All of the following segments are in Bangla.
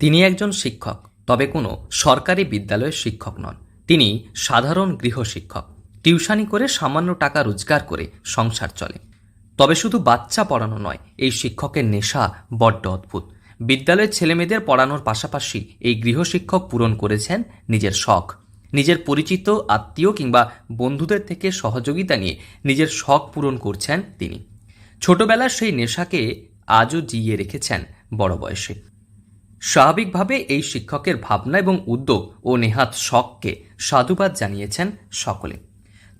তিনি একজন শিক্ষক, তবে কোনো সরকারি বিদ্যালয়ের শিক্ষক নন। তিনি সাধারণ গৃহশিক্ষক টিউশনি করে সামান্য টাকা রোজগার করে সংসার চলে। তবে শুধু বাচ্চা পড়ানো নয়, এই শিক্ষকের নেশা বড্ড অদ্ভুত। বিদ্যালয়ের ছেলেমেয়েদের পড়ানোর পাশাপাশি এই গৃহশিক্ষক পূরণ করেছেন নিজের শখ। নিজের পরিচিত, আত্মীয় কিংবা বন্ধুদের থেকে সহযোগিতা নিয়ে নিজের শখ পূরণ করছেন তিনি। ছোটবেলার সেই নেশাকে আজও জিইয়ে রেখেছেন বড় বয়সে। স্বাভাবিকভাবে এই শিক্ষকের ভাবনা এবং উদ্যোগ ও নেহাত শখকে সাধুবাদ জানিয়েছেন সকলে।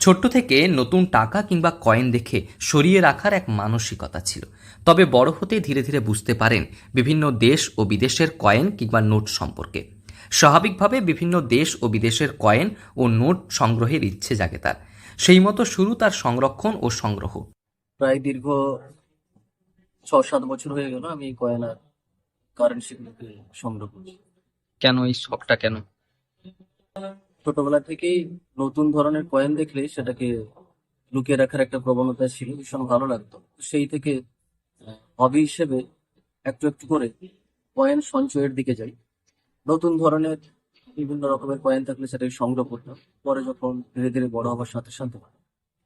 ছোট্ট থেকে নতুন টাকা কিংবা কয়েন দেখে সরিয়ে রাখার এক মানসিকতা ছিল। তবে বড় হতে ধীরে ধীরে বুঝতে পারেন বিভিন্ন দেশ ও বিদেশের কয়েন কিংবা নোট সম্পর্কে। স্বাভাবিকভাবে বিভিন্ন দেশ ও বিদেশের কয়েন ও নোট সংগ্রহের ইচ্ছে জাগে তার। সেই মতো শুরু তার সংরক্ষণ ও সংগ্রহ। প্রায় দীর্ঘ ছ সাত বছর হয়ে গেল আমি কয়েন আর কারেন্সিগুলোকে সংগ্রহ করছি। কেন এই শখটা কেন? ছোটবেলা থেকেই নতুন ধরনের কয়েন দেখলে সেটাকে লুকিয়ে রাখার একটা প্রবণতা ছিল ভীষণ ভালো লাগতো। সেই থেকে হবি হিসেবে একটু একটু করে কয়েন সঞ্চয়ের দিকে যাই। নতুন ধরনের বিভিন্ন রকমের কয়েন থাকলে সেটাকে সংগ্রহ করতাম। পরে যখন ধীরে ধীরে বড় হওয়ার সাথে সাথে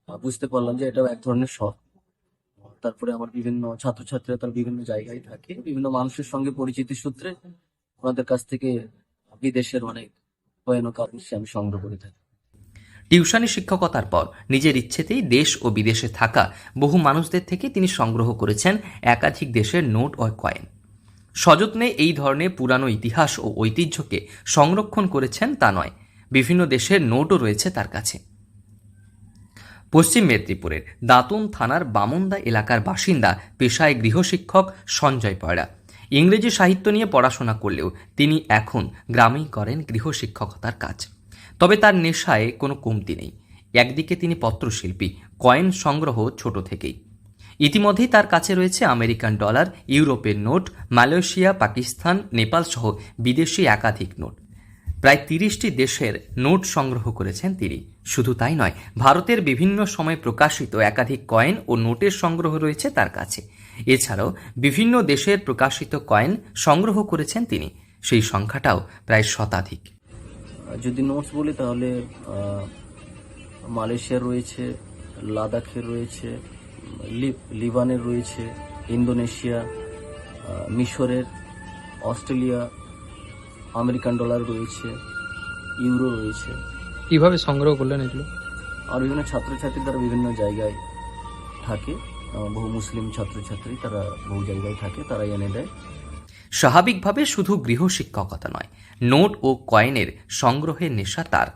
বুঝতে পারলাম যে এটাও এক ধরনের শখ। তারপরে আমার বিভিন্ন ছাত্রছাত্রীরা তার বিভিন্ন জায়গায় থাকে। বিভিন্ন মানুষের সঙ্গে পরিচিতি সূত্রে ওনাদের কাছ থেকে বিদেশের অনেক কয়েন ও আমি সংগ্রহ করে থাকি। টিউশনি শিক্ষকতার পর নিজের ইচ্ছেতেই দেশ ও বিদেশে থাকা বহু মানুষদের থেকে তিনি সংগ্রহ করেছেন একাধিক দেশের নোট ও কয়েন। সযত্নে এই ধরনের পুরানো ইতিহাস ও ঐতিহ্যকে সংরক্ষণ করেছেন তা নয়, বিভিন্ন দেশের নোটও রয়েছে তার কাছে। পশ্চিম মেদিনীপুরের দাঁতন থানার বামন্দা এলাকার বাসিন্দা, পেশায় গৃহশিক্ষক সঞ্জয় পয়রা ইংরেজি সাহিত্য নিয়ে পড়াশোনা করলেও তিনি এখন গ্রামেই করেন গৃহশিক্ষকতার কাজ। তবে তার নেশায় কোনো কমতি নেই। একদিকে তিনি পত্রশিল্পী, কয়েন সংগ্রহ ছোট থেকেই। ইতিমধ্যেই তার কাছে রয়েছে আমেরিকান ডলার, ইউরোপের নোট, মালয়েশিয়া, পাকিস্তান নেপাল সহ বিদেশি একাধিক নোট। প্রায় তিরিশটি দেশের নোট সংগ্রহ করেছেন তিনি। শুধু তাই নয়, ভারতের বিভিন্ন সময় প্রকাশিত একাধিক কয়েন ও নোটের সংগ্রহ রয়েছে তার কাছে। এছাড়াও বিভিন্ন দেশের প্রকাশিত কয়েন সংগ্রহ করেছেন তিনি। সেই সংখ্যাটাও প্রায় শতাধিক। যদি নোটস বলি তাহলে মালয়েশিয়ার রয়েছে, লাদাখের রয়েছে, লিব- লিবানের রয়েছে, ইন্দোনেশিয়া মিশরের, অস্ট্রেলিয়া আমেরিকান ডলার রয়েছে ইউরো রয়েছে। কীভাবে সংগ্রহ করলেন এগুলো? আর বিভিন্ন ছাত্রছাত্রী তারা বিভিন্ন জায়গায় থাকে। বহু মুসলিম ছাত্রছাত্রী তারা বহু জায়গায় থাকে তারা এনে দেয়। স্বাভাবিকভাবে শুধু গৃহশিক্ষকতা নয় নোট ও কয়েনের সংগ্রহের নেশা তার।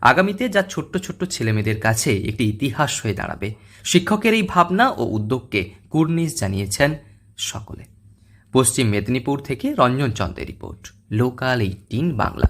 আগামীতে যা ছোট্ট ছোট্ট ছেলেমেয়েদের কাছে একটি ইতিহাস হয়ে দাঁড়াবে শিক্ষকের এই ভাবনা ও উদ্যোগকে কুর্নিশ জানিয়েছেন সকলে। পশ্চিম মেদিনীপুর থেকে রঞ্জন চন্দ্রের রিপোর্ট। Local eighteen Bangla.